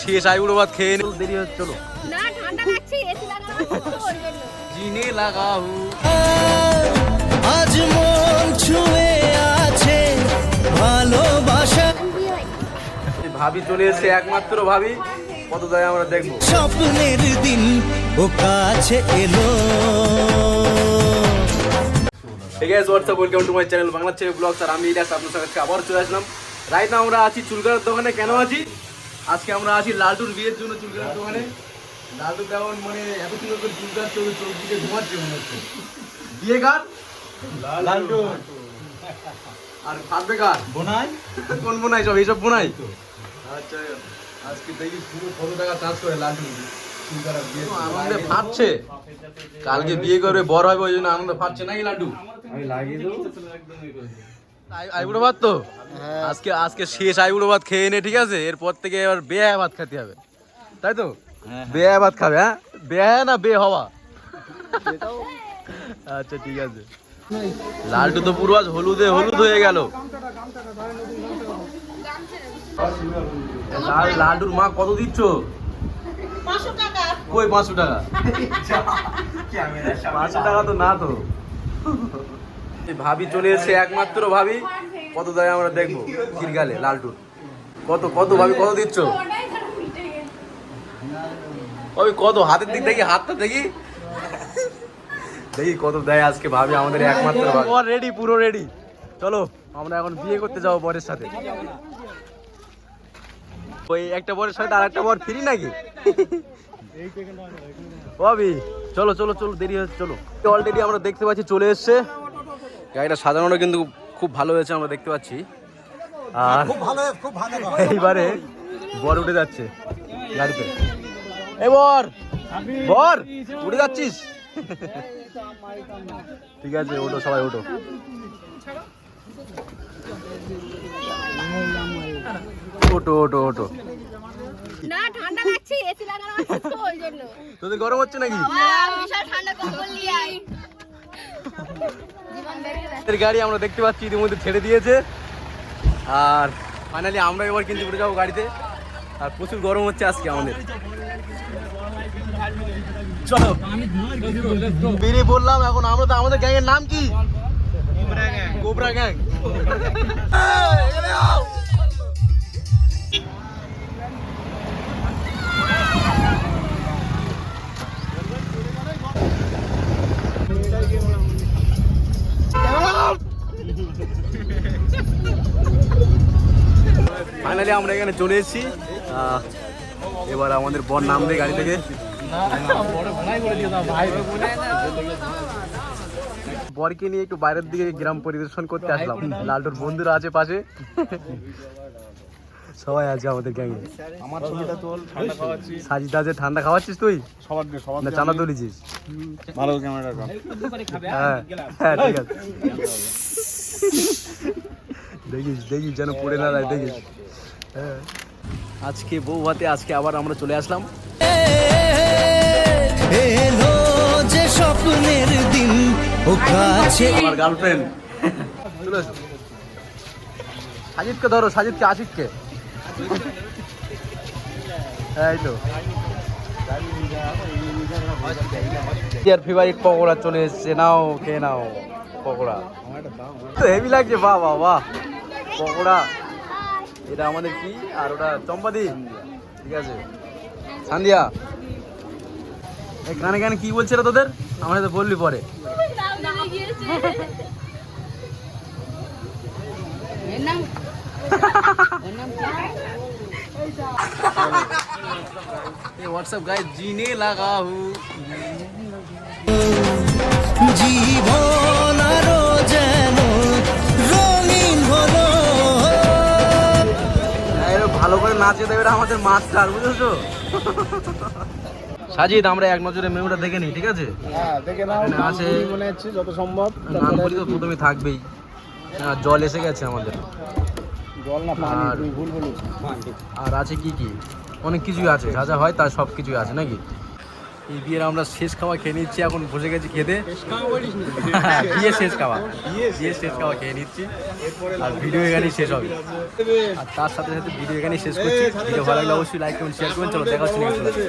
শেষ আইবুড়ো ভাত খেয়ে নে। দেরি হচ্ছে চলো। না ঠান্ডা লাগছে এসি লাগানো আছে তো ওর জন্য। জিনে লাগাও। আজ মন ছুঁয়ে আছে ভালোবাসা। ভাবি চলে এসেছে একমাত্র ভাবি। কত দেয় আমরা দেখব। স্বপ্নের দিন ও কাছে এলো। ঠিক আছে WhatsApp welcome to my channel Bangla ছেলে ব্লগ স্যার আমি ইলিয়াস আপনার সঙ্গে আবার চলে আসলাম। রাইট না আমরা আছি চুলকার দোকানে। কেন আছি? আজকে আমরা আছি লালটুর বিয়ের জন্য চুলকার দোকানে। লালটু তেমন মানে এত সুন্দর করে চুলকার চোখে চোখ দিকে ঘুমাচ্ছে মনে হচ্ছে। বিয়ে কার? লালটু। আর ফাটবে কার বোনাই? কোন বোনাই সব? এইসব বোনাই? তো আচ্ছা আজকে দেখি পুরো কত টাকা চার্জ করে লালটু আনন্দে ফাটছে। কালকে বিয়ে করবে বড় হবে ওই জন্য আনন্দ ফাটছে নাকি লাড্ডু আমি লাগিয়ে দেবো। আইবুড়ো ভাত তো? আজকে আজকে শেষ আইবুড়ো ভাত খেয়ে নে ঠিক আছে? এরপর থেকে এবার বেয়া ভাত খেতে হবে। তাই তো? বেয়া ভাত খাবে হ্যাঁ? বেয়া না বে হওয়া আচ্ছা ঠিক আছে। লালটু তো পুরো আজ হলুদে হলুদ হয়ে গেল। লাল- লালটুর মা কত দিচ্ছ? কই পাঁচশো টাকা? পাঁচশো টাকা তো না তো। ভাবি চলে এসেছে, একমাত্র ভাবি। কত দেয় আমরা দেখব কিরগালে লালটুর। কত কত ভাবি, কত দিচ্ছ? ওই কত? হাতের দিক দেখি, হাতটা দেখি। দেখি কত দেয় আজকে ভাবি, আমাদের একমাত্র রেডি পুরো রেডি চলো, আমরা এখন বিয়ে করতে যাব বরের সাথে। ওই একটা বরের সাথে আর একটা বর ফ্রি নাকি? ভাবি, চলো চলো চলো, দেরি হচ্ছে, চলো। অলরেডি আমরা দেখতে পাচ্ছি, চলে এসছে। গাড়িটা সাজানোটা কিন্তু খুব ভালো হয়েছে আমরা দেখতে পাচ্ছি। আর এইবারে বর উঠে যাচ্ছে গাড়িতে। এ বর! বর! উঠে যাচ্ছিস? ঠিক আছে ওটো সবাই ওটো ওটো ওটো ওটো না ঠান্ডা লাগছে এসি লাগানো আছে তো ওর জন্য। তোদের গরম হচ্ছে নাকি? বিশাল ঠান্ডা কম্বল নিয়ে আয়। জীবন বেরিয়ে যাচ্ছে। এর গাড়ি আমরা দেখতে পাচ্ছি, ইতিমধ্যে ছেড়ে দিয়েছে। আর ফাইনালি আমরা এবার কিন্তু উঠে যাব গাড়িতে। আর প্রচুর গরম হচ্ছে আজকে আমাদের। চলো। বেরিয়ে বললাম এখন আমরা তো আমাদের গ্যাংয়ের নাম কি? Cobra gang. ফাইনালি আমরা এখানে চলে এসেছি। এবার আমাদের বর নামবে গাড়ি থেকে। বরকে নিয়ে একটু বাইরের দিকে গ্রাম পরিদর্শন করতে আসলাম। লালটুর বন্ধুরা আছে পাশে। সবাই আছে আমাদের গ্যাংয়ে। আমার ছবিটা তোল ঠান্ডা খাওয়াচ্ছি সাজিদ আছে ঠান্ডা খাওয়াচ্ছিস তুই? সবার সবার না চানা তুলেছিস? ভালো ক্যামেরা হ্যাঁ হ্যাঁ ঠিক আছে। দেখিস দেখিস যেন পড়ে না দেখিস। আজকে বউ ভাতে আজকে আবার আমরা চলে আসলাম। এলো যে স্বপ্নের দিন ও কাছে আমার গার্লফ্রেন্ড চলে সাজিদকে ধরো সাজিদকে আশিককে। এই তো। ইয়ার ফেভারিট পকোড়া চলে এসছে। নাও খেয়ে নাও পকোড়া। তো হেভি লাগছে বাহ বাহ বাহ। পকোড়া। এটা আমাদের কি আর ওটা চম্পাদি ঠিক আছে সান্দিয়া এই গানে গানে কি বলছে রে তোদের আমাদের তো বললি পরে ये व्हाट्सएप गाइस जीने लगा हूँ জীবন নাচে দেবে আমাদের মাস্টার বুঝেছ? সাজিদ আমরা এক নজরে মেনুটা দেখে নিই ঠিক আছে? হ্যাঁ আছে মনে হচ্ছে যত সম্ভব। নানপুরি তো প্রথমে থাকবেই। জল এসে গেছে আমাদের। জল না বলু আর আছে কি কি? অনেক কিছুই আছে যা যা হয় তার সব কিছুই আছে নাকি? এই বিয়ের আমরা শেষ খাওয়া খেয়ে নিচ্ছি এখন বসে গেছি খেতে। বিয়ে শেষ খাওয়া। বিয়ে শেষ খাওয়া খেয়ে নিচ্ছি। আর ভিডিও এখানেই শেষ হবে। আর তার সাথে সাথে ভিডিও এখানেই শেষ করছি। ভিডিও ভালো লাগলে অবশ্যই লাইক করুন শেয়ার করুন চলো দেখা হচ্ছে।